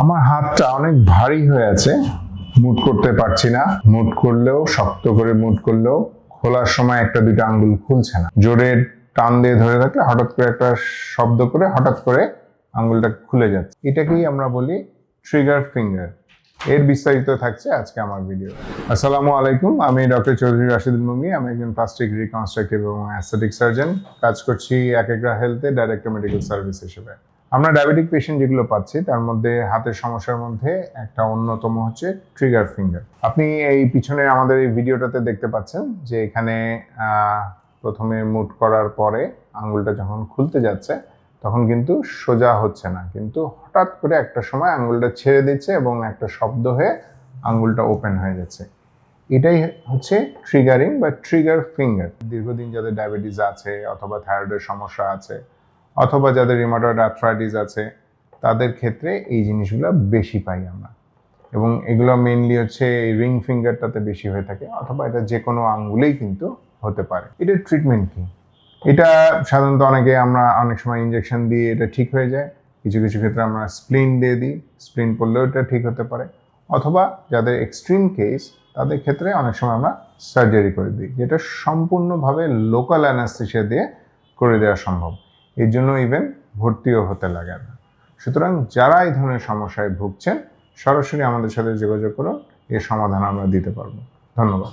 আমার হাতটা অনেক ভারী হয়ে আছে। মুট করতে পারছি না। মুট করলেও, শক্ত করে মুট করলেও খোলার সময় একটা দুইটা আঙ্গুল খুলছে না। জোরে টান দিয়ে ধরে থাকলে হঠাৎ করে একটা শব্দ করে হঠাৎ করে আঙ্গুলটা খুলে যাচ্ছে। এটাকেই আমরা বলি ট্রিগার ফিঙ্গার এর বিস্তারিত থাকছে আজকে আমার ভিডিও আসসালামু আলাইকুম, আমি ডক্টর চৌধুরী রাশিদুল মুমি। আমি একজন প্লাস্টিক রিকনস্ট্রাকটিভ এবং অ্যাস্থেটিক সার্জন কাজ করছি একেগ্রা হেলথে ডাইরেক্টর মেডিকেল সার্ভিস হিসেবে। আমরা ডায়াবেটিক পেশেন্ট যেগুলো পাচ্ছি, তার মধ্যে হাতের সমস্যার মধ্যে একটা অন্যতম হচ্ছে ট্রিগার ফিঙ্গার আপনি এই পিছনে আমাদের এই ভিডিওটাতে দেখতে পাচ্ছেন যে এখানে প্রথমে মুট করার পরে আঙ্গুলটা যখন খুলতে যাচ্ছে, তখন কিন্তু সোজা হচ্ছে না। কিন্তু হঠাৎ করে একটা সময় আঙ্গুলটা ছেড়ে দিচ্ছে এবং একটা শব্দ হয়ে আঙুলটা ওপেন হয়ে যাচ্ছে। এটাই হচ্ছে ট্রিগারিং বা ট্রিগার ফিঙ্গার দীর্ঘদিন যাদের ডায়াবেটিস আছে অথবা থাইরয়েডের সমস্যা আছে অথবা যাদের রিমাটয়েড আর্থ্রাইটিস আছে, তাদের ক্ষেত্রে এই জিনিসগুলো বেশি পাই আমরা। এবং এগুলো মেইনলি হচ্ছে এই রিং ফিঙ্গারটাতে বেশি হয়ে থাকে, অথবা এটা যে কোনো আঙ্গুলেই কিন্তু হতে পারে। এটার ট্রিটমেন্ট কি? এটা সাধারণত অনেকে আমরা অনেক সময় ইঞ্জেকশন দিয়ে এটা ঠিক হয়ে যায়। কিছু কিছু ক্ষেত্রে আমরা স্প্লিন দিয়ে দিই স্প্লিন করলেও এটা ঠিক হতে পারে। অথবা যাদের এক্সট্রিম কেস তাদের ক্ষেত্রে অনেক সময় আমরা সার্জারি করে দিই, যেটা সম্পূর্ণভাবে লোকাল অ্যানাস্থেশিয়া দিয়ে করে দেওয়া সম্ভব। এর জন্য ইভেন ভর্তিও হতে লাগে না। সুতরাং যারা এই ধরনের সমস্যায় ভুগছেন, সরাসরি আমাদের সাথে যোগাযোগ করুন, এর সমাধান আমরা দিতে পারব। ধন্যবাদ।